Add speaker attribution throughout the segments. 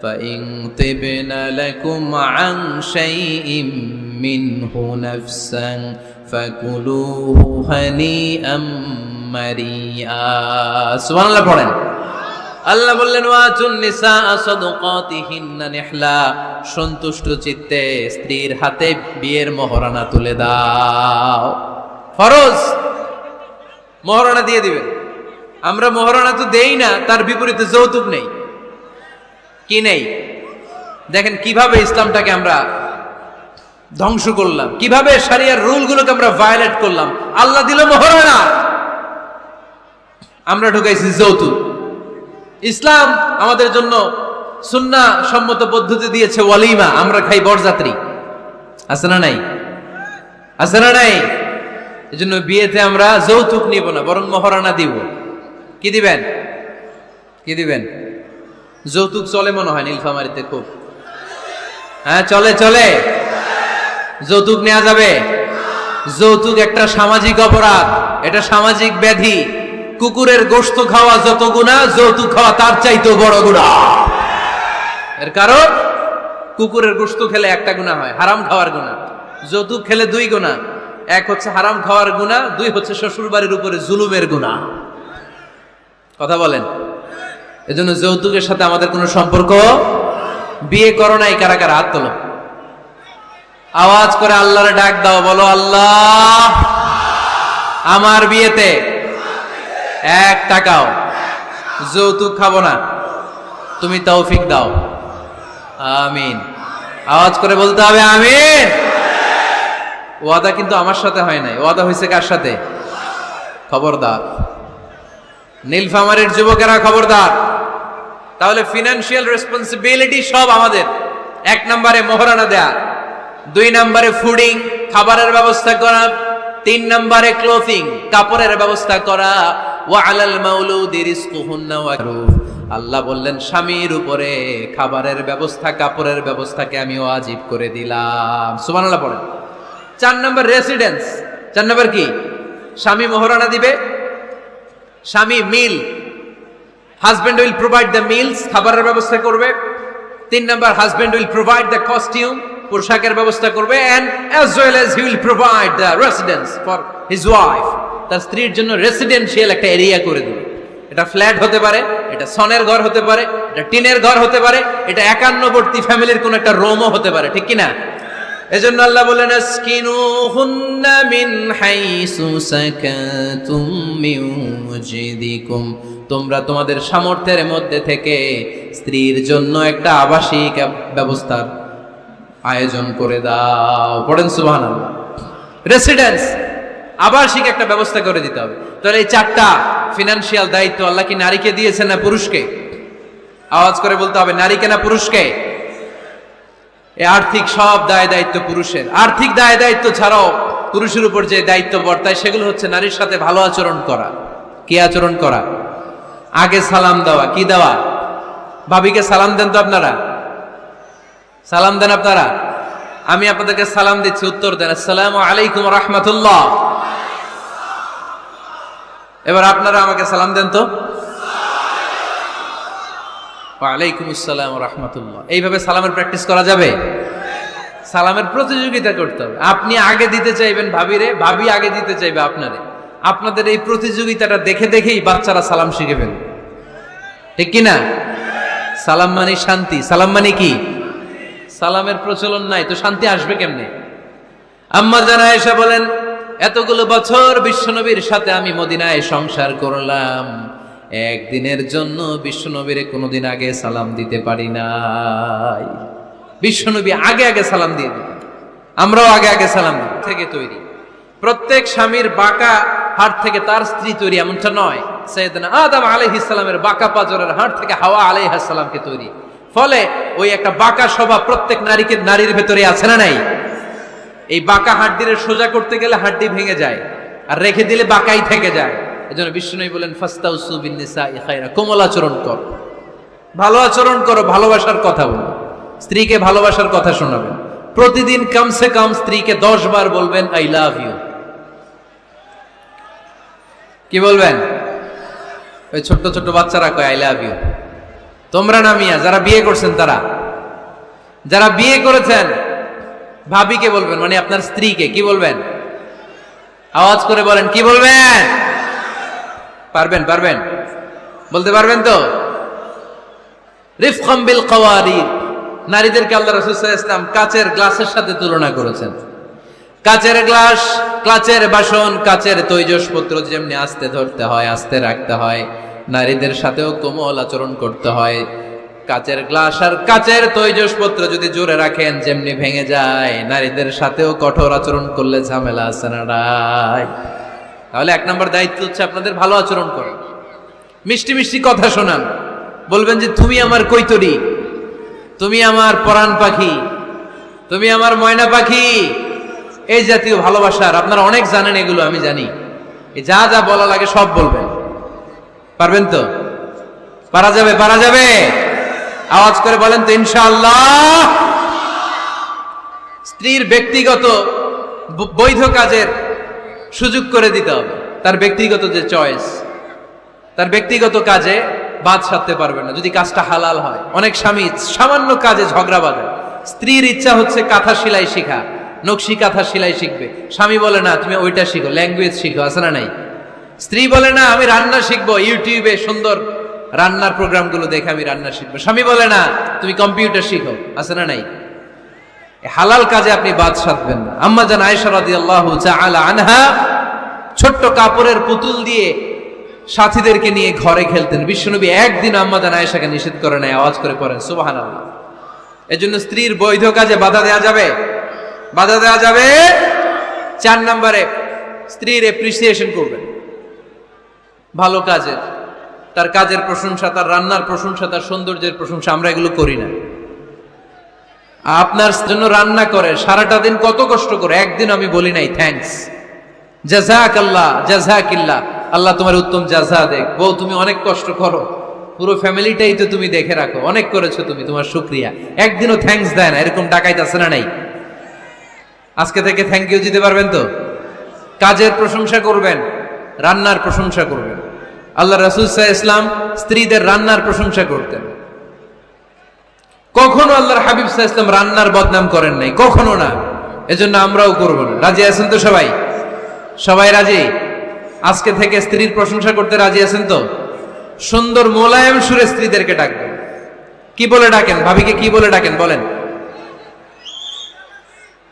Speaker 1: فإن طبن لكم عن شيء منه نفسا فكلوه هنيئا مريئا سبحان الله পড়েন আল্লাহ বললেন ওয়াতুন নিসা সাদকাতিহিন্না নিহলা সন্তুষ্ট চিত্তে স্ত্রীর হাতে বিয়ের মোহরানা তুলে দাও ফরজ মোহরানা দিয়ে দিবেন আমরা মোহরানা তো দেই না তার বিপরীতে যৌতুক নেই কি নেই? দেখেন কীভাবে ইসলামটাকে আমরা ধ্বংস করলাম, কীভাবে সারিয়ার রুলগুলোকে আমরা ভায়োলেট করলাম। আল্লাহ দিল মহরানা আমরা ঢুকাইছি যৌতুক। ইসলাম আমাদের জন্য সুন্না সম্মত পদ্ধতি দিয়েছে ওয়ালিমা, আমরা খাই বরযাত্রী। আছে না নাই? আছে না নাই? এজন্য বিয়েতে আমরা যৌতুক নিব না, বরং মহারানা দিব। কি দিবেন? কি দিবেন? যৌতুক চলে মনে হয় নীলফামারিতে খুব। হ্যাঁ চলে চলে। যৌতুক নেওয়া যাবে। যৌতুক একটা সামাজিক অপরাধ। এটা সামাজিক ব্যাধি। কুকুরের গোশত খাওয়া যত গুণা, যৌতুক খাওয়া তার চাইতেও বড় গুণা। এর কারণ, কুকুরের গোস্ত খেলে একটা গুণা হয়, হারাম খাওয়ার গুণা। যৌতুক খেলে দুই গুণা। এক হচ্ছে হারাম খাওয়ার গুণা, দুই হচ্ছে শ্বশুর বাড়ির উপরে জুলুমের গুণা। কথা বলেন। এজন্য যৌতুকের সাথে আমাদের কোনো সম্পর্ক? বিয়ে করো নাই, কারা কারা? হাত তোলো। আওয়াজ করে আল্লাহরে ডাক দাও, বলো, আল্লাহ, আমার বিয়েতে এক টাকাও যৌতুক খাব না। তুমি তৌফিক দাও। আমিন। আওয়াজ করে বলতে হবে, আমিন। ওয়াদা কিন্তু আমার সাথে হয় নাই। ওয়াদা হয়েছে কার সাথে? খবরদার। নীলফামারের যুবকেরা খবরদার। তাহলে ফিনান্সিয়াল রেসপন্সিবিলিটি সব আমাদের। এক নম্বরে মোহরানা দেয়া, দুই নম্বরে ফুডিং খাবারের ব্যবস্থা করা, তিন নম্বরে ক্লোথিং কাপড়ের ব্যবস্থা করা। ওয়া আলাল মাউলুদি রিজকুহুন্না ওয়া আল্লাহ বললেন, স্বামীর উপরে খাবারের ব্যবস্থা, কাপড়ের ব্যবস্থাকে আমি ওয়াজিব করে দিলাম। সুবহানাল্লাহ পড়েন। চার নম্বর রেসিডেন্স চার নম্বর কি? স্বামী মোহরানা দিবে, স্বামী meal husband will provide the meals খাবারের ব্যবস্থা করবে তিন নম্বর husband will provide the costume পোশাকের ব্যবস্থা করবে and as well as he will provide the residence for his wife তার স্ত্রীর জন্য রেসিডেন্সিয়াল একটা এরিয়া করে দেবে। এটা ফ্ল্যাট হতে পারে, এটা সনের ঘর হতে পারে, এটা টিনের ঘর হতে পারে, এটা একান্নবর্তী ফ্যামিলির কোন একটা রোমও হতে পারে, ঠিক কিনা? এজন্য আল্লাহ বলেন, আসকিনুহুন্না মিন হাইসু সাকাতুম মিন তোমরা তোমাদের সামর্থ্যের মধ্যে থেকে স্ত্রীর জন্য একটা আবাসিক ব্যবস্থার আয়োজন করে দাও। পড়েন সুবহানাল্লাহ। রেসিডেন্স আবাসিক একটা ব্যবস্থা করে দিতে হবে। তাহলে এই চারটা ফিনান্সিয়াল দায়িত্ব আল্লাহ কি নারীকে দিয়েছে না পুরুষকে? আওয়াজ করে বলতে হবে, নারীকে না পুরুষকে? আর্থিক সব দায় দায়িত্ব পুরুষের। আর্থিক দায় দায়িত্ব ছাড়াও পুরুষের উপর যে দায়িত্ব বর্তায়, সেগুলো হচ্ছে নারীর সাথে ভালো আচরণ করা। কি আচরণ করা? আগে সালাম দেওয়া। কি দেওয়া? ভাবিকে সালাম দেন তো আপনারা? সালাম দেন আপনারা? আমি আপনাদেরকে সালাম দিচ্ছি, উত্তর দেন। আসসালামু আলাইকুম রহমতুল্লাহ। এবার আপনারা আমাকে সালাম দেন তো। ওয়ালাইকুম আসসালাম রহমতুল্লাহ। এইভাবে সালামের প্র্যাকটিস করা যাবে? সালামের প্রতিযোগিতা করতে হবে। আপনি আগে দিতে চাইবেন ভাবিরে, ভাবি আগে দিতে চাইবে আপনারে। আপনাদের এই প্রতিযোগিতাটা দেখে দেখেই বাচ্চারা সালাম শিখে ফেলবে। ঠিক কিনা? সালাম মানে শান্তি। সালাম মানে কি? সালামের প্রচলন নাই, তো শান্তি আসবে কেমনে? আম্মা জানা এসে বলেন, এতগুলো বছর বিশ্বনবীর সাথে আমি মদিনায় সংসার করলাম। একদিনের জন্য বিশ্বনবীর কোনোদিন আগে সালাম দিতে পারি নাই। বিশ্বনবী আগে আগে সালাম দিয়ে দিতেন। আমরাও আগে আগে সালাম থেকে তৈরি। প্রত্যেক স্বামীর বাঁকা হাট থেকে তার স্ত্রী তৈরি, এমনটা নয়। সৈয়দনা আদম সালামের বাঁকা পাজরের হাট থেকে হাওয়া সালামকে তৈরি। ফলে ওই একটা বাঁকা স্বভাব প্রত্যেক নারীকে, নারীর ভেতরে আছে না নাই? এই বাঁকা হাড্ডিরে সোজা করতে গেলে হাড্ডি ভেঙে যায়, আর রেখে দিলে বাঁকাই থেকে যায়। এজন্য বিষ্ণুই বলেন, ফাস্তাউসু বিন্নিসা ইখাইরা কোমল আচরণ কর। ভালো আচরণ করো, ভালোবাসার কথা বলো। স্ত্রীকে ভালোবাসার কথা শোনাবেন। প্রতিদিন কমসে কম স্ত্রীকে দশ বার বলবেন, আই লাভ ইউ কি বলবেন? ওই ছোট্ট ছোট্ট বাচ্চারা কয়, আই লাভ ইউ তোমরা না মিয়া, যারা বিয়ে করছেন তারা। যারা বিয়ে করেছেন, ভাবিকে বলবেন মানে আপনার স্ত্রীকে, কি বলবেন? আওয়াজ করে বলেন, কি বলবেন? পারবেন পারবেন? বলতে পারবেন তো? রিফকম বিল কওয়ারিদ নারীদেরকে আল্লাহ রাসূল ইসলাম কাচের গ্লাসের সাথে তুলনা করেছেন। কাচের গ্লাস, কাচের বাসন, কাচের তৈজসপত্র যেমনি আস্তে ধরতে হয়, আস্তে রাখতে হয়, নারীদের সাথেও কোমল আচরণ করতে হয়। কাচের গ্লাস আর কাচের তৈজসপত্র যদি জোরে রাখেন, যেমনি ভেঙে যায়, নারীদের সাথেও কঠোর আচরণ করলে ঝামেলা আছে না নাই? তাহলে এক নম্বর দায়িত্ব হচ্ছে আপনাদের ভালো আচরণ করেন মিষ্টি মিষ্টি কথা শোনান। বলবেন যে, তুমি আমার কৈতরি, তুমি আমার পরাণ পাখি, তুমি আমার ময়না পাখি। এই জাতীয় ভালোবাসার, আপনারা অনেক জানেন এগুলো, আমি জানি। যা যা বলা লাগে সব বলবেন। পারবেন তো? পারা যাবে পারা যাবে? আওয়াজ করে বলেন তো ইনশাল্লাহ স্ত্রীর ব্যক্তিগত বৈধ কাজের সুযোগ করে দিতে হবে। তার ব্যক্তিগত যে চয়েস তার ব্যক্তিগত কাজে বাদ সাধতে পারবে না। যদি কাজটা হালাল হয়, অনেক স্বামী সামান্য কাজে ঝগড়া বাঁধে। স্ত্রীর ইচ্ছা হচ্ছে কাঁথা সেলাই শেখা, নকশি কাঁথা সেলাই শিখবে। স্বামী বলে, না, তুমি ওইটা শিখো ল্যাঙ্গুয়েজ শিখো, আছে না নাই? স্ত্রী বলে, না, আমি রান্না শিখব, ইউটিউবে সুন্দর রান্নার প্রোগ্রামগুলো দেখে আমি রান্না শিখব। স্বামী বলে, না, তুমি কম্পিউটার শিখো, আছে না নাই? হালাল কাজে আপনি বাদ সাধবেন না। আম্মা জান আয়েশা রাদিয়াল্লাহু তাআলা আনহা ছোট্ট কাপড়ের পুতুল দিয়ে সাথীদেরকে নিয়ে ঘরে খেলতেন। বিশ্বনবী একদিন আম্মা জান আয়েশাকে নিষেধ করে নেয় আওয়াজ করে পড়েন, সুবহানাল্লাহ। এজন্য স্ত্রীর বৈধ কাজে বাধা দেওয়া যাবে? বাধা দেওয়া যাবে? চার নম্বরে স্ত্রীর এপ্রিসিয়েশন করবেন। ভালো কাজের, তার কাজের প্রশংসা, তার রান্নার প্রশংসা, তার সৌন্দর্যের প্রশংসা, আমরা এগুলো করি না। আপনার জন্য রান্না করে, সারাটা দিন কত কষ্ট করে, একদিন আমি বলি নাই থ্যাঙ্কস জাজাক আল্লাহ জাজাকিল্লাহ আল্লাহ তোমার উত্তম জাজা দেখ। বউ, তুমি অনেক কষ্ট করো। পুরো ফ্যামিলিটাই তো তুমি দেখে রাখো। অনেক করেছ তুমি, তোমার শুক্রিয়া। একদিনও থ্যাঙ্কস দেয় না, এরকম ডাকাইত আছে না নাই? আজকে থেকে থ্যাংক ইউ দিতে পারবেন তো? কাজের প্রশংসা করবেন, রান্নার প্রশংসা করবেন। আল্লাহ রাসুল ইসলাম স্ত্রীদের রান্নার প্রশংসা করতেন। কখনো আল্লাহর হাবিব ইসলাম রান্নার বদনাম করেন নাই, কখনো না। এজন্য আমরাও করব না। রাজি আছেন তো সবাই? সবাই রাজি? আজকে থেকে স্ত্রীর প্রশংসা করতে রাজি আছেন তো? সুন্দর মোলায়েম সুরে স্ত্রীদেরকে ডাকবেন। কি বলে ডাকেন? ভাবিকে কি বলে ডাকেন? বলেন।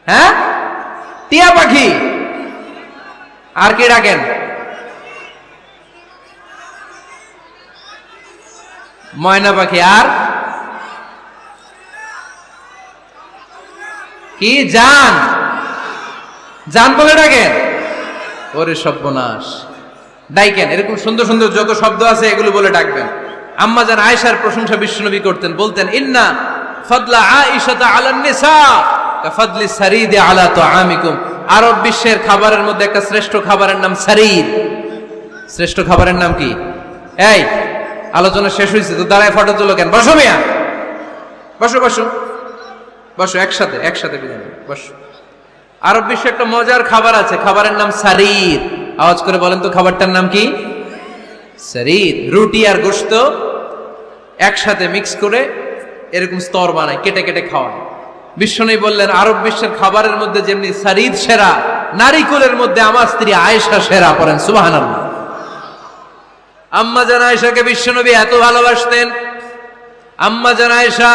Speaker 1: হ্যাঁ? টিয়া পাখি? আর কি ডাকেন? ময়না পাখি। আর? কি জান? জান বলে ডাকেন। ওরে সর্বনাশ। ডাইকেন এরকম সুন্দর সুন্দর যত শব্দ আছে, এগুলো বলে ডাকবেন। আম্মা জান আয়েশার প্রশংসা বিশ্বনবী করতেন, বলতেন, ইন্না ফদলা আয়েশাতা আলান নিসা কাফাদলি সারিদে আলা তুআমিকুম। আরব বিশ্বের খাবারের মধ্যে একটা শ্রেষ্ঠ খাবারের নাম সারিদ। শ্রেষ্ঠ খাবারের নাম কি? এই, আলোচনা শেষ হয়েছে তো দাঁড়ায় ফটো তুলো কেন? বসো মিয়া। বসো বসো। বসো একসাথে একসাথে বিদায় নাও, বসো। আরব বিশ্বে একটা মজার খাবার আছে খাবারের নাম সারিদ। আওয়াজ করে বলেন তো খাবারটার নাম কি? সারিদ। রুটি আর গোস্ত একসাথে মিক্স করে এরকম স্তর বানায় কেটে কেটে খাওয়ায়। বিশ্বনবী বললেন আরব বিশ্বের খাবারের মধ্যে যেমনি সারিদ সেরা নারিকুলের মধ্যে আমার স্ত্রী আয়েশা সেরা পড়েন সুবহানাল্লাহ। আম্মা জান আয়েশাকে বিশ্বনবী এত ভালোবাসতেন। আম্মা জান আয়েশা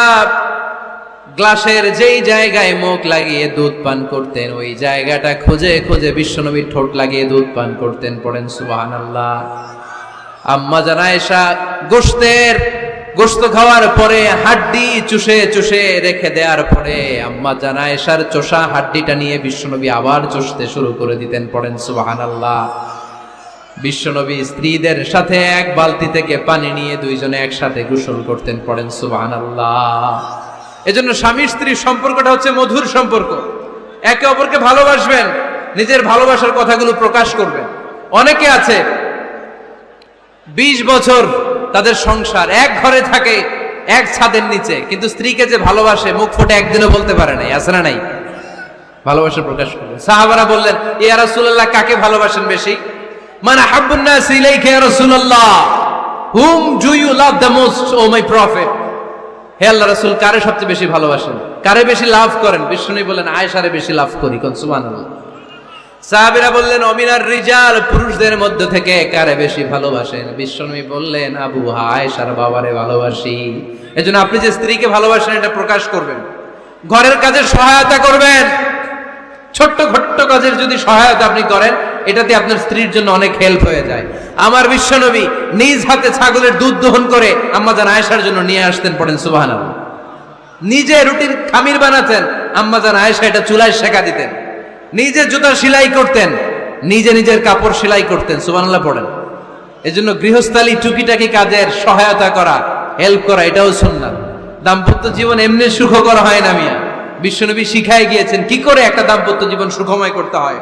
Speaker 1: গ্লাসের যেই জায়গায় মুখ লাগিয়ে দুধ পান করতেন, ওই জায়গাটা খুঁজে খুঁজে বিশ্বনবীর ঠোঁট লাগিয়ে দুধ পান করতেন, পড়েন সুবহানাল্লাহ। আম্মা জানায়সা গোস্তের গোস্ত খাওয়ার পরে হাড্ডি চুষে চুষে রেখে দেওয়ার পরে আম্মা জানায়সার চোষা হাড্ডিটা নিয়ে বিশ্বনবী আবার চষতে শুরু করে দিতেন, পড়েন সুবহানাল্লাহ। বিশ্বনবী স্ত্রীদের সাথে এক বালতি থেকে পানি নিয়ে দুইজনে একসাথে গোসল করতেন, পড়েন সুবহানাল্লাহ। এজন্য স্বামী স্ত্রীর সম্পর্কটা হচ্ছে মধুর সম্পর্ক। একে অপরকে ভালোবাসবেন, নিজের ভালোবাসার কথাগুলো প্রকাশ করবেন। অনেকে আছে, বিশ বছর তাদের সংসার, এক ঘরে থাকে, এক ছাদের নিচে, কিন্তু স্ত্রীকে যে ভালোবাসে, মুখ ফুটে একদিনও বলতে পারে নাই, আছে না নাই? ভালোবাসা প্রকাশ করবে সাহাবারা বললেন ইয়া রাসূলুল্লাহ, কাকে ভালোবাসেন বেশি? মানে হাব্বুন নাস ইলাইকা ইয়া রাসূলুল্লাহ you love the most, O my prophet? হে আল্লাহ রাসূল, কারে সবচেয়ে বেশি ভালোবাসেন? কারে বেশি লাভ করেন? বিষ্ণু বললেন আয়েশারে বেশি লাভ করি, কোন সুবহানাল্লাহ। সাহাবীরা বললেন, অমিনার রিজাল পুরুষদের মধ্যে থেকে কারে বেশি ভালোবাসেন? বিশ্বনবী বললেন, আবু আয়েশার বাবারে ভালোবাসি। এজন্য আপনি যে স্ত্রীকে ভালোবাসেন, এটা প্রকাশ করবেন। ঘরের কাজে সহায়তা করবেন। ছোট্ট ছোট্ট কাজের যদি সহায়তা আপনি করেন এটাতে আপনার স্ত্রীর জন্য অনেক হেল্প হয়ে যায়। আমার বিশ্বনবী নিজ হাতে ছাগলের দুধ দহন করে আম্মাজান আয়েশার জন্য নিয়ে আসতেন পড়েন, সুবহানাল্লাহ। নিজে রুটির খামির বানাতেন, আম্মাজান আয়েশা এটা চুলায় শেখা দিতেন। নিজে জুতা সেলাই করতেন, নিজে নিজের কাপড় সেলাই করতেন, সুবহানাল্লাহ পড়েন। এজন্য গৃহস্থালী টুকিটাকি কাজের সহায়তা করা হেল্প করা, এটাও সুন্নাত। দাম্পত্য জীবন এমনি সুখকর হয় না মিয়া। বিশ্বনবী শিখায় গিয়েছেন, কি করে একটা দাম্পত্য জীবন সুখময় করতে হয়?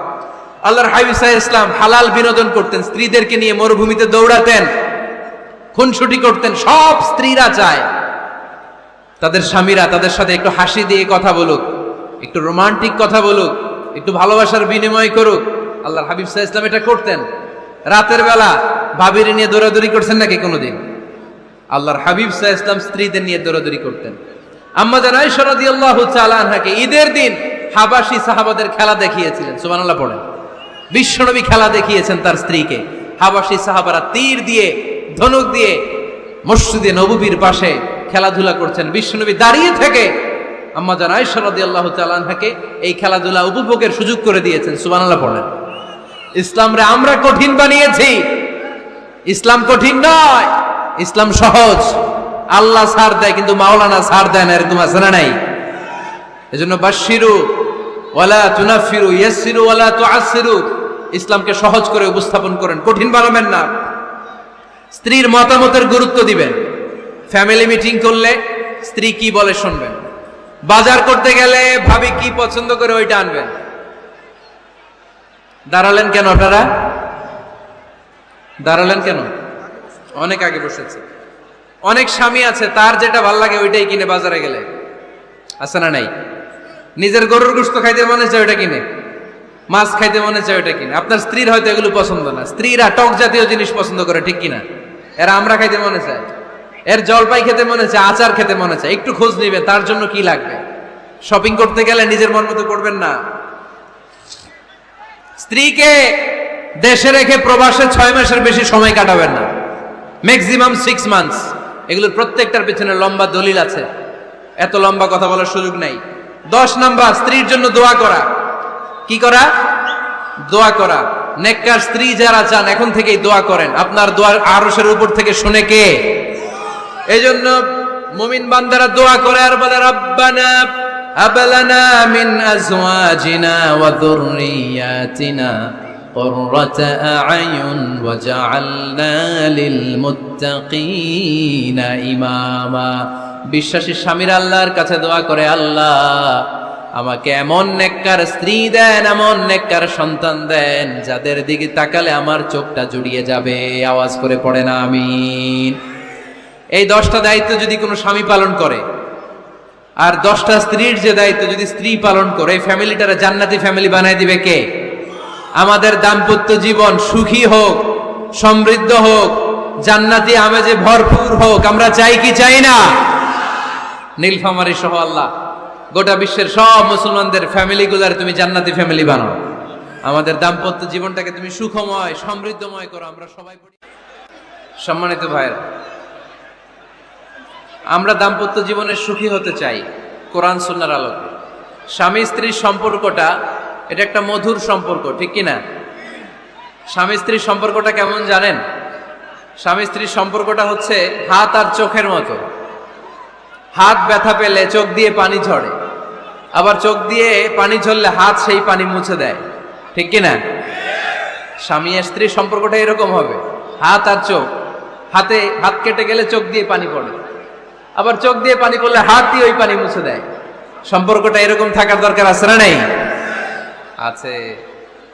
Speaker 1: আল্লাহর হাবিব সাহেব ইসলাম হালাল বিনোদন করতেন, স্ত্রীদেরকে নিয়ে মরুভূমিতে দৌড়াতেন, খুনসুটি করতেন, সব স্ত্রীরা চায়। তাদের স্বামীরা তাদের সাথে একটু হাসি দিয়ে কথা বলুক, একটু রোমান্টিক কথা বলুক, একটু ভালোবাসার বিনিময় করুক। আল্লাহর হাবিব সাহা ইসলাম এটা করতেন। রাতের বেলা ভাবির নিয়ে দৌড়াদৌড়ি করছেন নাকি কোনোদিন? আল্লাহর হাবিব সাহা ইসলাম স্ত্রীদের নিয়ে দৌড়াদৌড়ি করতেন। আম্মা জানাই সরাদি আল্লাহ ঈদের দিন হাবাসি সাহাবাদের খেলা দেখিয়েছিলেন। সুবহানাল্লাহ পড়েন। বিশ্বনবী খেলা দেখিয়েছেন তার স্ত্রীকে। হাবাসি সাহাবারা তীর দিয়ে, ধনুক দিয়ে মসজিদে নববীর পাশে খেলাধুলা করছেন। বিশ্বনবী দাঁড়িয়ে থেকে আম্মা জান আয়েশা রাদিয়াল্লাহু তাআলা আনহাকে এই খেলাধুলা উপভোগের সুযোগ করে দিয়েছেন। সুবহানাল্লাহ পড়েন ইসলামরে আমরা কঠিন বানিয়েছি। ইসলাম কঠিন নয়। ইসলাম সহজ। আল্লাহ ছাড় দেয় কিন্তু মাওলানা ছাড় দেয় না, এরকম আছে না নাই? এজন্য বাশিরু ওয়ালা তুনাফিরু ইয়াসিরু ওয়ালা তুআসিরু ইসলামকে সহজ করে উপস্থাপন করেন। কঠিন বানাবেন না। স্ত্রীর মতামতের গুরুত্ব দিবেন। ফ্যামিলি মিটিং করলে স্ত্রী কি বলে শুনবেন? বাজার করতে গেলে ভাবি কি পছন্দ করে ওইটা আনবেন। দাঁড়ালেন কেন আপনারা? দাঁড়ালেন কেন? অনেক আগে বসেছে। অনেক স্বামী আছে, তার যেটা ভালো লাগে ওইটাই কিনে বাজারে গেলে। আছে না নাই? নিজের গরুর গোস্ত খাইতে মনে চায় ওইটা কিনে। মাছ খাইতে মনে চায় ওইটা কিনে? আপনার স্ত্রীর হয়তো এগুলো পছন্দ না। স্ত্রীরা টক জাতীয় জিনিস পছন্দ করে, ঠিক কিনা? এরা আমরা খাইতে মনে চায়। এর জলপাই খেতে মনে চায়, আচার খেতে মনে চায়। একটু খোঁজ নিবে, তার জন্য কি লাগবে? শপিং করতে গেলে নিজের মন মতো করবেন না। স্ত্রীকে দেশে রেখে প্রবাসে ছয় মাসের বেশি সময় কাটাবেন না। ম্যাক্সিমাম সিক্স মান্থস এগুলোর প্রত্যেকটার পিছনে লম্বা দলিল আছে। এত লম্বা কথা বলার সুযোগ নাই। দশ নাম্বার, স্ত্রীর জন্য দোয়া করা। কি করা দোয়া করা নেককার স্ত্রী যারা চান এখন থেকেই দোয়া করেন আপনার দোয়ার আরসের উপর থেকে শুনে কে এই জন্য মুমিন বান্দারা দোয়া করে আর বলে রব্বানা হাবলানা মিন আজওয়াজিনা ওয়া যুররিয়াতিনা قرة أعين وجعلنا للمتقين إماما বিশ্বাসী স্বামীর আল্লাহর কাছে দোয়া করে আল্লাহ আমাকে এমন নেককার স্ত্রী দেন, এমন নেককার সন্তান দেন, যাদের দিকে তাকালে আমার চোখটা জুড়িয়ে যাবে। আওয়াজ করে পড়ে না, আমিন। এই দশটা দায়িত্ব যদি কোনো স্বামী পালন করে, আর দশটা স্ত্রীর যে দায়িত্ব যদি স্ত্রী পালন করে, এই ফ্যামিলিটারে জান্নাতি ফ্যামিলি বানায় দিবে কে? আমাদের দাম্পত্য জীবন সুখী হোক, সমৃদ্ধ হোক, জান্নাতি আমেজে ভরপুর হোক, আমরা চাই কি চাই না? নীলফামারি সহ আল্লাহ। গোটা বিশ্বের সব মুসলমানদের ফ্যামিলিগুলার তুমি জান্নাতি ফ্যামিলি বানাও আমাদের দাম্পত্য জীবনটাকে তুমি সুখময়, সমৃদ্ধময় করো, আমরা সবাই সম্মানিত ভাইয়েরা, আমরা দাম্পত্য জীবনে সুখী হতে চাই কোরআন সুন্নার আলোকে। স্বামী স্ত্রীর সম্পর্কটা, এটা একটা মধুর সম্পর্ক, ঠিক কিনা? স্বামী স্ত্রীর সম্পর্কটা কেমন জানেন? স্বামী স্ত্রীর সম্পর্কটা হচ্ছে হাত আর চোখের মতো। হাত ব্যথা পেলে চোখ দিয়ে পানি ঝরে। আবার চোখ দিয়ে পানি ঝরলে হাত সেই পানি মুছে দেয়। ঠিক কিনা স্বামী আর স্ত্রীর সম্পর্কটা এরকম হবে। হাত আর চোখ। হাতে হাত কেটে গেলে চোখ দিয়ে পানি পড়ে। আবার চোখ দিয়ে পানি পড়লে হাত দিয়ে ওই পানি মুছে দেয়। সম্পর্কটা এরকম থাকার দরকার আছে না নাই? আছে।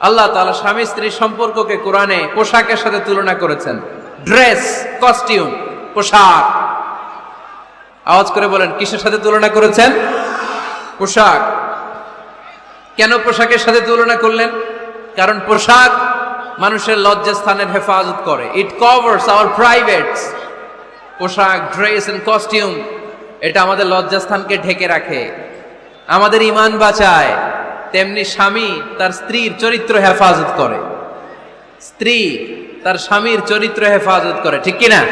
Speaker 1: আল্লাহ তাআলা স্বামী স্ত্রীর সম্পর্ককে কোরআনে পোশাকের সাথে তুলনা করেছেন। ড্রেস, কস্টিউম, পোশাক। আওয়াজ করে বলেন, কিসের সাথে তুলনা করেছেন? পোশাক। কেন পোশাকের সাথে তুলনা করলেন? কারণ পোশাক মানুষের লজ্জাস্থানের হেফাজত করে। ইট কভার্স আওয়ার প্রাইভেটস পোশাক ড্রেস এন্ড কস্টিউম এটা আমাদের লজ্জাস্থানকে ঢেকে রাখে। আমাদের ইমান বাঁচায়। তেমনি স্বামী তার স্ত্রীর চরিত্র হেফাজত করে। স্ত্রী তার স্বামীর চরিত্র হেফাজত করে। ঠিক কিনা?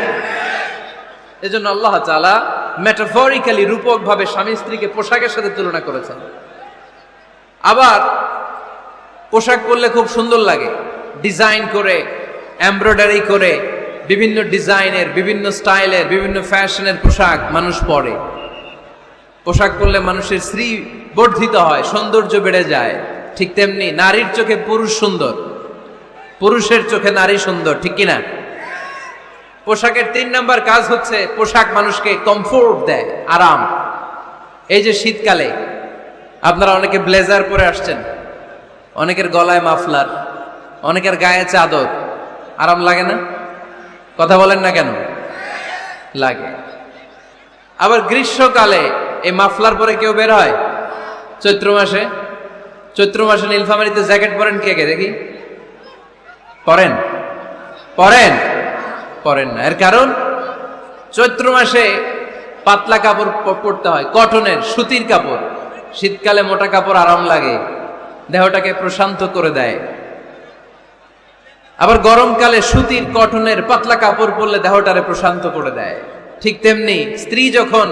Speaker 1: এজন্য আল্লাহ তাআলা মেটাফরিক্যালি রূপক ভাবে স্বামী স্ত্রীকে পোশাকের সাথে তুলনা করেছেন। আবার পোশাক পরলে খুব সুন্দর লাগে। ডিজাইন করে, এমব্রয়ডারি করে, বিভিন্ন ডিজাইনের, বিভিন্ন স্টাইলের, বিভিন্ন ফ্যাশনের পোশাক মানুষ পরে। পোশাক পরলে মানুষের শ্রী বর্ধিত হয়, সৌন্দর্য বেড়ে যায়। ঠিক তেমনি নারীর চোখে পুরুষ সুন্দর। পুরুষের চোখে নারী সুন্দর, ঠিক কিনা? পোশাকের তিন নাম্বার কাজ হচ্ছে পোশাক মানুষকে কমফোর্ট দেয়, আরাম। এই যে শীতকালে, আপনারা অনেকে ব্লেজার পরে আসছেন, অনেকের গলায় মাফলার, অনেকের গায়ে চাদর, আরাম লাগে না? কথা বলেন না কেন? লাগে। আবার গ্রীষ্মকালে এই মাফলার পরে কেউ বের হয়? চৈত্র মাসে? চৈত্র মাসে নীলফামারিতে জ্যাকেট পরেন কে কে? দেখি। পরেন? পরেন? পরেন না। এর কারণ, চৈত্র মাসে পাতলা কাপড় পরতে হয়, কটনের সুতির কাপড়। শীতকালে মোটা কাপড় আরাম লাগে, দেহটাকে প্রশান্ত করে দেয়। আবার গরমকালে সুতির, কটনের পাতলা কাপড় পরলে দেহটারে প্রশান্ত করে দেয়। ঠিক তেমনি স্ত্রী যখন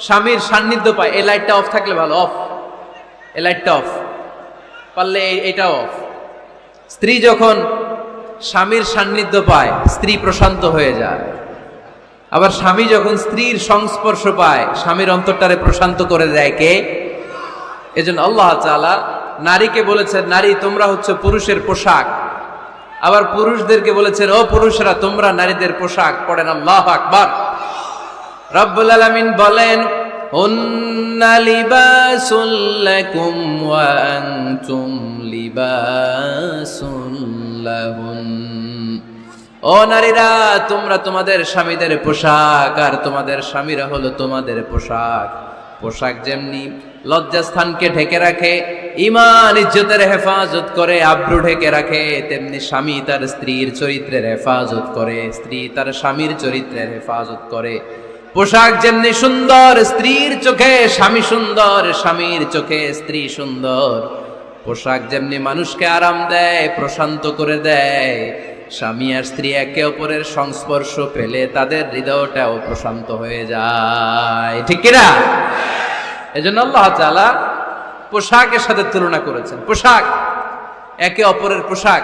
Speaker 1: স্বামীর সান্নিধ্য পায়, এই লাইটটা অফ থাকলে ভালো, অফ। এই লাইটটা অফ। পারলে এটা অফ। স্ত্রী যখন স্বামীর সান্নিধ্য পায়, স্ত্রী প্রশান্ত হয়ে যায়। আবার স্বামী যখন স্ত্রীর সংস্পর্শ পায়, স্বামীর অন্তরটারে প্রশান্ত করে দেয় কে? এজন্য আল্লাহ তাআলা নারীকে বলেছেন, নারী, তোমরা হচ্ছে পুরুষের পোশাক। আবার পুরুষদেরকে বলেছেন, ও পুরুষরা, তোমরা নারীদের পোশাক। পড়েন আল্লাহ আকবার। রব্বুল আলামিন বলেন হুন্না লিবাসুল লাকুম ওয়া আনতুম ও নারীরা, তোমরা তোমাদের স্বামীদের পোশাক, আর তোমাদের স্বামীরা হলো তোমাদের পোশাক। পোশাক যেমনি লজ্জাস্থানকে ঢেকে রাখে ইমান ইজ্জতের হেফাজত করে আব্রু ঢেকে রাখে, তেমনি স্বামী তার স্ত্রীর চরিত্রের হেফাজত করে, স্ত্রী তার স্বামীর চরিত্রের হেফাজত করে। পোশাক যেমনি সুন্দর, স্ত্রীর চোখে স্বামী সুন্দর, স্বামীর চোখে স্ত্রী সুন্দর। পোশাক যেমনি মানুষকে আরাম দেয়, প্রশান্ত করে দেয়। স্বামী আর স্ত্রী একে অপরের সংস্পর্শ পেলে তাদের হৃদয়টাও প্রশান্ত হয়ে যায়। ঠিক কিনা? এজন্য আল্লাহ তাআলা পোশাকের সাথে তুলনা করেছেন। পোশাক, একে অপরের পোশাক।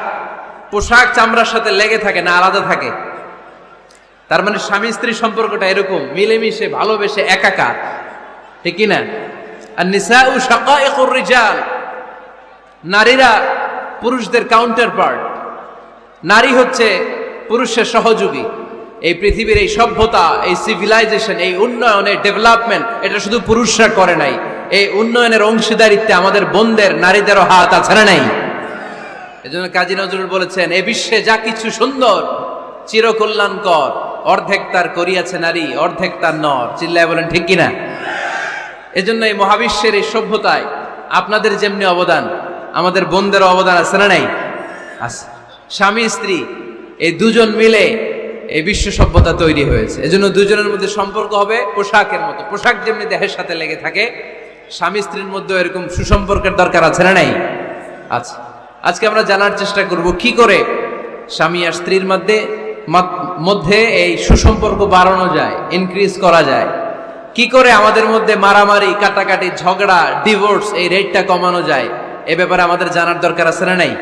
Speaker 1: পোশাক চামড়ার সাথে লেগে থাকে না আলাদা থাকে। তার মানে স্বামী স্ত্রী সম্পর্কটা এরকম, মিলেমিশে, ভালোবেসে, একাকার। ঠিক কিনা? আর নিসাউ শাকাইকুর রিজাল। নারীরা পুরুষদের কাউন্টার পার্ট নারী হচ্ছে পুরুষের সহযোগী। এই পৃথিবীর এই সভ্যতা, এই সিভিলাইজেশন এই উন্নয়ন এই ডেভেলপমেন্ট এটা শুধু পুরুষরা করে নাই। এই উন্নয়নের অংশীদারিত্বে আমাদের বোনদের, নারীদেরও হাত আছে না নাই? এজন্য কাজী নজরুল বলেছেন, এ বিশ্বে যা কিছু সুন্দর, চিরকল্যাণকর। অর্ধেক তার করিয়াছে নারী, অর্ধেক তার নর। চিল্লায় বলেন, ঠিক কিনা এজন্য এই মহাবিশ্বের এই সভ্যতায় আপনাদের যেমনি অবদান আমাদের বোনদের অবদান আছে না নাই? আছে। স্বামী, স্ত্রী, এই দুজন মিলে এই বিশ্ব সভ্যতা তৈরি হয়েছে। এজন্য দুজনের মধ্যে সম্পর্ক হবে পোশাকের মতো। পোশাক যেমনি দেহের সাথে লেগে থাকে, স্বামী, স্ত্রীর মধ্যে এরকম সুসম্পর্কের দরকার আছে না নাই? আচ্ছা আজকে আমরা জানার চেষ্টা করব কি করে স্বামী আর স্ত্রীর মধ্যে মধ্যে এই সুসম্পর্ক বাড়ানো যায় ইনক্রিজ করা যায়। কি করে আমাদের মধ্যে মারামারি, কাটাকাটি, ঝগড়া ডিভোর্স এই রেটটা কমানো যায় এ ব্যাপারে আমাদের জানার দরকার আছে না নাই?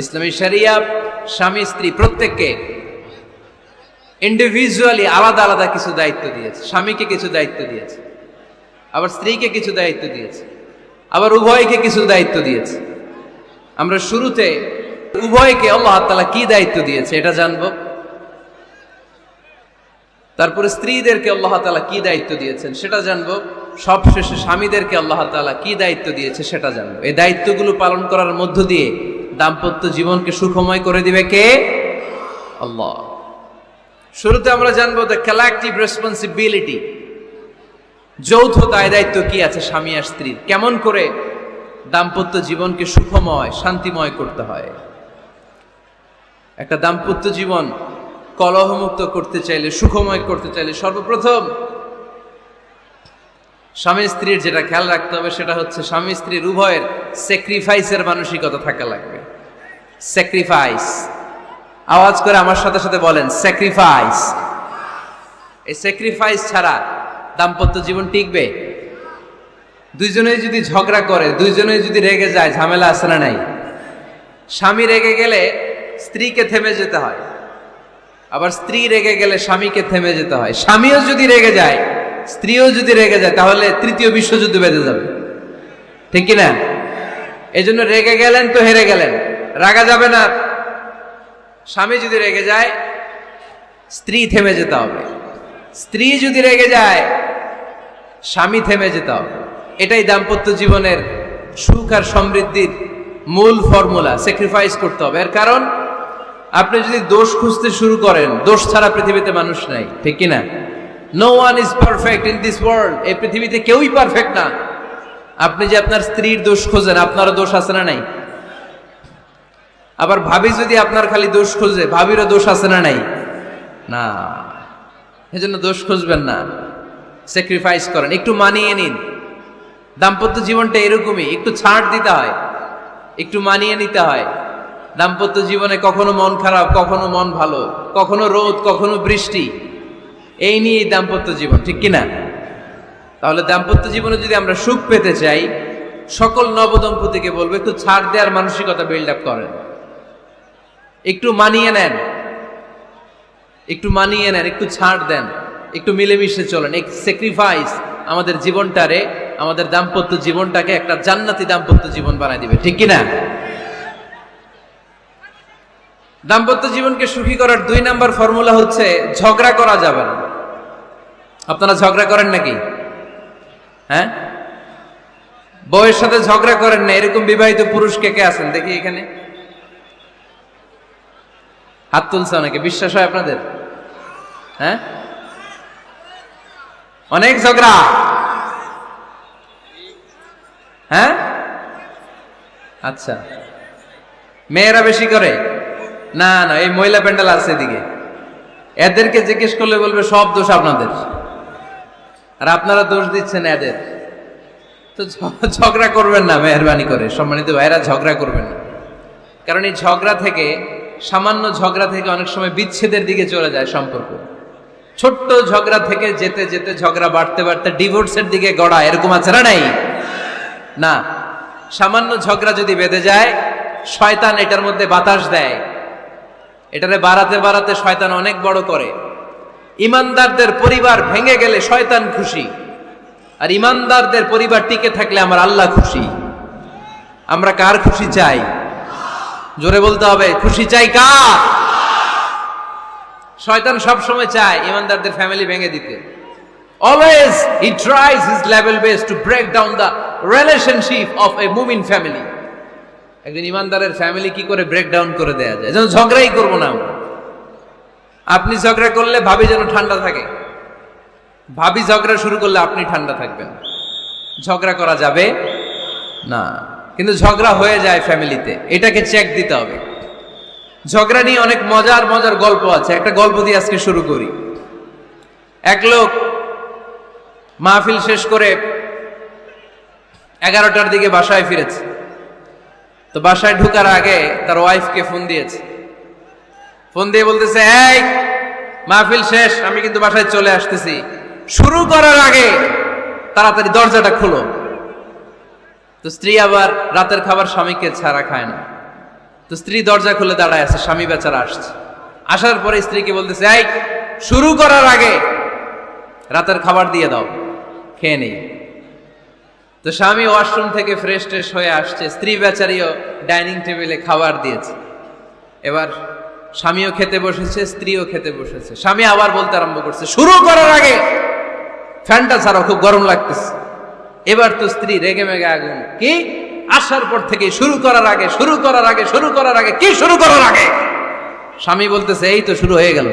Speaker 1: ইসলামী শরিয়া, স্বামী, স্ত্রী, প্রত্যেককে ইন্ডিভিজুয়ালি আলাদা আলাদা কিছু দায়িত্ব দিয়েছে। স্বামীকে কিছু দায়িত্ব দিয়েছে, আবার স্ত্রীকে কিছু দায়িত্ব দিয়েছে, আবার উভয়কে কিছু দায়িত্ব দিয়েছে। আমরা শুরুতে উভয়কে আল্লাহ তাআলা কি দায়িত্ব দিয়েছে এটা জানব। তারপরে স্ত্রীদেরকে আল্লাহ তাআলা কি দায়িত্ব দিয়েছেন সেটা জানব। সবশেষে স্বামীদেরকে আল্লাহ তাআলা কি দায়িত্ব দিয়েছে সেটা জানব। এই দায়িত্বগুলো পালন করার মধ্য দিয়ে দাম্পত্য জীবনকে সুখময় করে দিবে কে? আল্লাহ। শুরুতে আমরা জানব দ্য কালেকটিভ রেসপন্সিবিলিটি যৌথ দায় দায়িত্ব কি আছে স্বামী আর স্ত্রীর কেমন করে দাম্পত্য জীবনকে সুখময়, শান্তিময় করতে হয়? একটা দাম্পত্য জীবন কলহমুক্ত করতে চাইলে, সুখময় করতে চাইলে সর্বপ্রথম স্বামী স্ত্রীর যেটা খেয়াল রাখতে হবে সেটা হচ্ছে স্বামী স্ত্রীর উভয়ের স্যাক্রিফাইসের মানসিকতা থাকা লাগবে। স্যাক্রিফাইস আওয়াজ করে আমার সাথে সাথে বলেন স্যাক্রিফাইস এই স্যাক্রিফাইস ছাড়া দাম্পত্য জীবন টিকবে? দুইজনে যদি ঝগড়া করে দুইজনে যদি রেগে যায়, ঝামেলা আছে না নাই? স্বামী রেগে গেলে স্ত্রীকে থেমে যেতে হয়। আবার স্ত্রী রেগে গেলে স্বামীকে থেমে যেতে হয়। স্বামীও যদি রেগে যায় স্ত্রীও যদি রেগে যায়, তাহলে তৃতীয় বিশ্বযুদ্ধ বেঁধে যাবে। ঠিক কি না এই জন্য রেগে গেলেন তো হেরে গেলেন। রাগা যাবে না। স্বামী যদি রেগে যায়, স্ত্রী থেমে যেতে হবে। স্ত্রী যদি রেগে যায়, স্বামী থেমে যেতে হবে। এটাই দাম্পত্য জীবনের সুখ আর সমৃদ্ধির মূল ফর্মুলা স্যাক্রিফাইস করতে হবে। এর কারণ, আপনি যদি দোষ খুঁজতে শুরু করেন, দোষ ছাড়া পৃথিবীতে মানুষ নাই। ঠিক কি না one is perfect in this world এই পৃথিবীতে কেউই পারফেক্ট না। আপনি যে আপনার স্ত্রীর দোষ খোঁজেন, আপনারও দোষ আছে না নাই? আবার ভাবি যদি আপনার খালি দোষ খোঁজে, ভাবিরও দোষ আছে না নাই? না। এজন্য দোষ খুঁজবেন না। স্যাক্রিফাইস করেন। একটু মানিয়ে নিন। দাম্পত্য জীবনটা এরকমই। একটু ছাড় দিতে হয়। একটু মানিয়ে নিতে হয়। দাম্পত্য জীবনে কখনো মন খারাপ, কখনো মন ভালো, কখনো রোদ, কখনো বৃষ্টি। এই নিয়েই দাম্পত্য জীবন, ঠিক কিনা? তাহলে দাম্পত্য জীবনে যদি আমরা সুখ পেতে চাই, সকল নবদম্পতিকে বলব, একটু ছাড় দেওয়ার মানসিকতা বিল্ড আপ করেন। একটু মানিয়ে নেন। একটু মানিয়ে নেন, একটু ছাড় দেন। একটু মিলেমিশে চলেন। এক স্যাক্রিফাইস আমাদের জীবনটারে, আমাদের দাম্পত্য জীবনটাকে একটা জান্নাতি দাম্পত্য জীবন বানাই দিবে, ঠিক কিনা? দাম্পত্য জীবনকে সুখী করার দুই নাম্বার ফর্মুলা হচ্ছে, ঝগড়া করা যাবে না। আপনারা ঝগড়া করেন নাকি? হ্যাঁ? বউয়ের সাথে ঝগড়া করেন না, এরকম বিবাহিত পুরুষ কে কে আছেন? দেখি এখানে। হাত তুলছে অনেকে, বিশ্বাস হয় আপনাদের? হ্যাঁ? অনেক ঝগড়া। হ্যাঁ? আচ্ছা। মেয়েরা বেশি করে? না না, এই মহিলা প্যান্ডেল আছে এদিকে। এদেরকে জিজ্ঞেস করলে বলবে সব দোষ আপনাদের। আর আপনারা দোষ দিচ্ছেন এদের। তো ঝগড়া করবেন না মেহরবানি করে, সম্মানিত ভাইরা ঝগড়া করবেন না। কারণ এই ঝগড়া থেকে, সামান্য ঝগড়া থেকে অনেক সময় বিচ্ছেদের দিকে চলে যায় সম্পর্ক। ছোট্ট ঝগড়া থেকে যেতে যেতে ঝগড়া বাড়তে বাড়তে ডিভোর্সের দিকে গড়া, এরকম আছে না নাই? না। সামান্য ঝগড়া যদি বেঁধে যায়, শয়তান এটার মধ্যে বাতাস দেয়। এটারে বাড়াতে বাড়াতে শয়তান অনেক বড় করে। ইমানদারদের পরিবার ভেঙে গেলে শয়তান খুশি। আর ইমানদারদের পরিবার টিকে থাকলে আমার আল্লাহ খুশি। আমরা কার খুশি চাই? জোরে বলতে হবে, খুশি চাই কার? শয়তান সব সময় চায় ইমানদারদের ফ্যামিলি ভেঙে দিতে। Always he tries his level base to break down the relationship of a মুমিন ফ্যামিলি একজন ইমানদারের ফ্যামিলি কি করে ব্রেক ডাউন করে দেয়া যায়? যেন ঝগড়াই করব না আমরা। আপনি ঝগড়া করলে ভাবি যেন ঠান্ডা থাকে। ভাবি ঝগড়া শুরু করলে আপনি ঠান্ডা থাকবেন। ঝগড়া করা যাবে না। কিন্তু ঝগড়া হয়ে যায় ফ্যামিলিতে। এটাকে চেক দিতে হবে। ঝগড়া নিয়ে অনেক মজার মজার গল্প আছে। একটা গল্প দিয়ে আজকে শুরু করি। এক লোক মাহফিল শেষ করে এগারোটার দিকে বাসায় ফিরেছে। তো বাসায় ঢুকার আগে তার ওয়াইফকে ফোন দিয়েছে। ফোন দিয়ে বলতেছে, এই, মাহফিল শেষ, আমি কিন্তু বাসায় চলে আসতেছি। শুরু করার আগে তাড়াতাড়ি দরজাটা খুলো। তো স্ত্রী আবার রাতের খাবার স্বামীকে ছাড়া খায় না। তো স্ত্রী দরজা খুলে দাঁড়ায় আছে, স্বামী বেচারা আসছে। আসার পরে স্ত্রীকে বলতেছে, এই, শুরু করার আগে রাতের খাবার দিয়ে দাও, খেয়ে নেই। তো স্বামী ওয়াশরুম থেকে ফ্রেশ ট্রেশ হয়ে আসছে, স্ত্রী বেচারিও ডাইনিং টেবিলে খাবার দিয়েছে। এবার স্বামীও খেতে বসেছে, স্ত্রীও খেতে বসেছে। স্বামী আবার বলতে আরম্ভ করছে, শুরু করার আগে ফ্যানটা ছাড়াও খুব গরম লাগতেছে। এবার তো স্ত্রী রেগে মেগে আগুন। কি? আসার পর থেকে শুরু করার আগে, শুরু করার আগে, শুরু করার আগে, কি শুরু করার আগে? স্বামী বলতেছে, এই তো শুরু হয়ে গেল।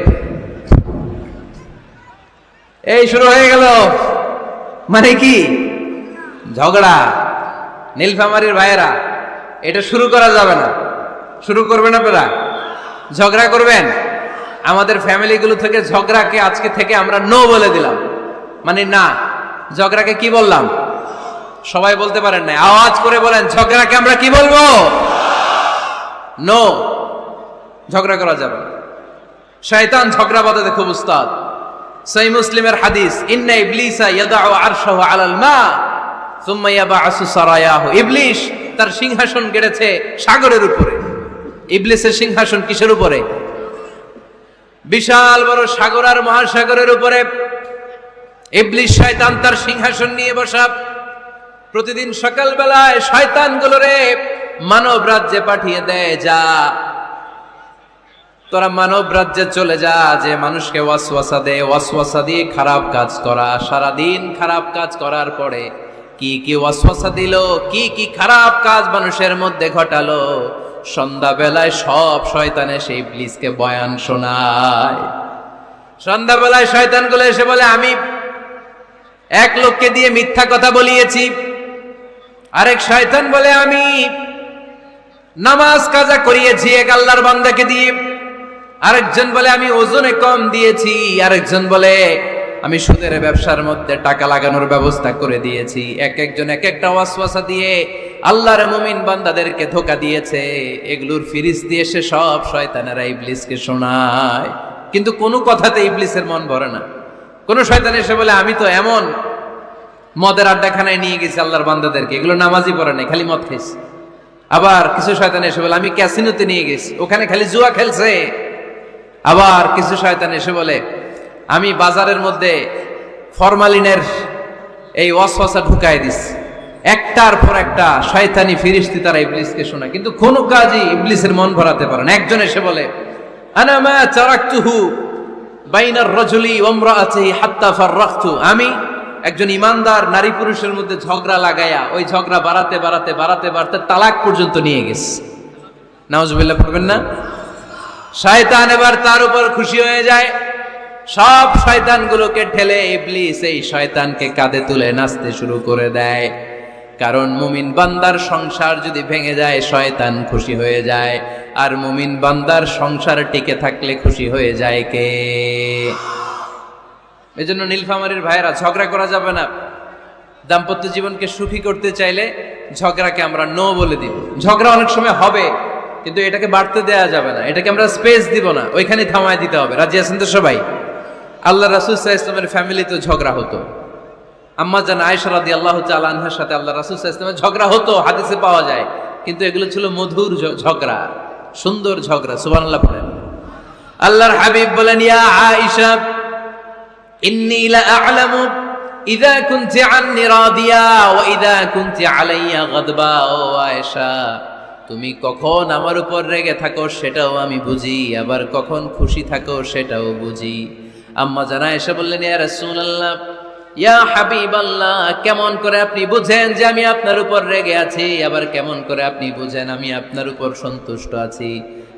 Speaker 1: এই শুরু হয়ে গেল। মানে কি? ঝগড়া। নীলফামারির ভাইয়েরা, এটা শুরু করা যাবে না। শুরু করবে না আপনারা ঝগড়া করবেন? আমাদের ফ্যামিলিগুলো থেকে ঝগড়াকে আজকে থেকে আমরা নো বলে দিলাম। মানে না, ঝগড়াকে কি বললাম? সবাই বলতে পারেন না আওয়াজ করে বলেন, ঝগড়াকে আমরা কি বলব? নো। ঝগড়া করা যাবে শয়তান ঝগড়া বাঁধাতে খুব উস্তাদ। সই মুসলিমের হাদিস, ইন্না ইবলিসা ইয়াদাউ আরশাহু আলাল মা, সুম্মা ইয়াবআসু সারায়াহু। ইবলিস তার সিংহাসন গেড়েছে সাগরের উপরে। ইবলিসের সিংহাসন কিসের উপরে? বিশাল বড় সাগর আর মহাসাগরের উপরে। ইবলিস শয়তান তার সিংহাসন নিয়ে বসা। প্রতিদিন সকালবেলায় শয়তানগুলোরে মানব রাজ্যে পাঠিয়ে দেয়, যা। তোরা মানব রাজ্যে চলে যা, যে মানুষকে ওয়াসওয়াসা দে। ওয়াসওয়াসা দিয়ে খারাপ কাজ করা। সারাদিন খারাপ কাজ করার পরে কি কি ওয়াসওয়াসা দিল? কি কি খারাপ কাজ মানুষের মধ্যে ঘটালো? সন্ধ্যাবেলায় সব শয়তানে সেই ইবলিসকে বয়ান শোনায়। সন্ধ্যাবেলায় শয়তানগুলো এসে বলে, আমি এক লোককে দিয়ে মিথ্যা কথা বলিয়েছি। আরেক শয়তান বলে, আমি নামাজ কাজা করিয়েছি এক আল্লাহর বান্দাকে দিয়ে। আরেকজন বলে, আমি ওজনে কম দিয়েছি। আরেকজন বলে, আমি সুদের ব্যবসার মধ্যে টাকা লাগানোর ব্যবস্থা করে দিয়েছি। এক একজন এক একটা ওয়াসওয়াসা দিয়ে আল্লাহর মুমিন বান্দাদেরকে ধোকা দিয়েছে, এগুলোর ফিরিস দিয়ে সে সব শয়তানেরা ইবলিসকে শোনায়। কিন্তু কোনো কথাতে ইবলিসের মন ভরে না। কোন শয়তান এসে বলে, আমি তো এমন মদের আড্ডাখানায় নিয়ে গেছি আল্লাহর বান্দাদেরকে, এগুলো নামাজই পড়ে নাই, খালি মদ খাইছে। আবার কিছু শয়তান এসে বলে, আমি ক্যাসিনোতে নিয়ে গেছি, ওখানে খালি জুয়া খেলছে। আবার কিছু শয়তান এসে বলে, আমি বাজারের মধ্যে ফরমালিনের এই ওয়াসওয়াসা ঢুকাই দিস একটার পর একটা শয়তানি ফিরিস্তি তারা ইবলিসকে শোনা কিন্তু কোনো কাজই ইবলিসের মন ভরাতে পারে না। একজন এসে বলে বাইনার রজলি আমি একজন ইমানদার নারী পুরুষের মধ্যে ঝগড়া লাগায়া ওই ঝগড়া বাড়াতে বাড়াতে বাড়াতে বাড়াতে তালাক পর্যন্ত নিয়ে গেছে। নাউজুবিল্লাহ, পড়বেন না? শয়তান এবার তার উপর খুশি হয়ে যায়। সব শয়তানগুলোকে ঠেলে ইবলিস এই শয়তানকে কাঁধে তুলে নাচতে শুরু করে দেয়। কারণ মুমিন বান্দার সংসার যদি ভেঙে যায়, শয়তান খুশি হয়ে যায়। আর মুমিন বান্দার সংসার টিকে থাকলে খুশি হয়ে যায় কে? এই জন্য নীলফামারির ভাইয়েরা, ঝগড়া করা যাবে না। দাম্পত্য জীবনকে সুখী করতে চাইলে ঝগড়াকে আমরা নো বলে দিব। ঝগড়া অনেক সময় হবে, কিন্তু এটাকে বাড়তে দেয়া যাবে না। এটাকে আমরা স্পেস দিব না। ওইখানে থামায় দিতে হবে। রাজি আছেন তো সবাই? আল্লাহ রাসুল ইসলামের ফ্যামিলিতে ঝগড়া হতো। আম্মা জান আয়েশা রাদি আল্লাহ আনহার সাথে আল্লাহ রাসুল ইসলামের ঝগড়া হতো, হাদিসে পাওয়া যায়। কিন্তু এগুলো ছিল মধুর ঝগড়া, সুন্দর ঝগড়া সুবান বলেন আল্লাহর হাবিব বলেন, ইয়া আয়েশা, ইন্নী লা আ'লামু ইযা কুনতি আন্নি রাদিয়া, ওয়া ইযা কুনতি আলাইয়া গাদবা, ও আয়েশা, তুমি কখন আমার উপর রেগে থাকো সেটাও আমি বুঝি, আবার কখন খুশি থাকো সেটাও বুঝি। আম্মা জানা এসে বললেন, ইয়া রাসূলুল্লাহ ইয়া হাবিবাল্লাহ, কেমন করে আপনি বুঝেন যে আমি আপনার উপর রেগে আছি? আবার কেমন করে আপনি বুঝেন আমি আপনার উপর সন্তুষ্ট আছি?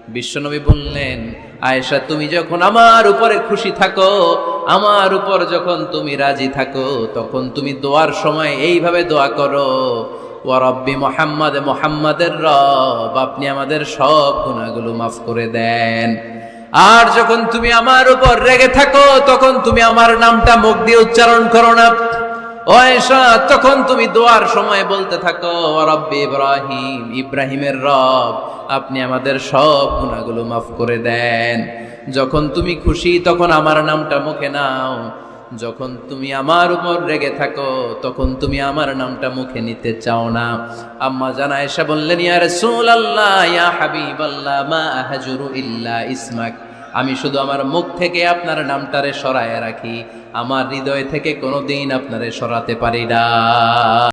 Speaker 1: বিশ্বনবী বললেন, আয়েশা, তুমি যখন আমার উপরে খুশি থাকো, আমার উপর যখন তুমি রাজি থাকো, তখন তুমি দোয়ার সময় এইভাবে দোয়া করো ও রব্বি মোহাম্মদ, মোহাম্মদের রব, আপনি আমাদের সব গুণাগুলো মাফ করে দেন। আর যখন তুমি আমার উপর রেগে থাকো, তখন তুমি আমার নামটা মুখ দিয়ে উচ্চারণ করো না। তখন তুমি দোয়ার সময় বলতে থাকো রব্বি ইব্রাহিম, ইব্রাহিমের রব, আপনি আমাদের সব গুণাগুলো মাফ করে দেন। যখন তুমি খুশি, তখন আমার নামটা মুখে নাও। যখন তুমি আমার উপর রেগে থাকো, তখন তুমি আমার নামটা মুখে নিতে চাও না। আম্মা জানা এসে বললেন, ইয়া রাসূলুল্লাহ, ইয়া হাবিবাল্লাহ, মা আহজুরু ইল্লা ইসমাক। আমি শুধু আমার মুখ থেকে আপনার নামটারে সরায় রাখি। আমার হৃদয় থেকে কোনো দিন আপনারে সরাতে পারি না।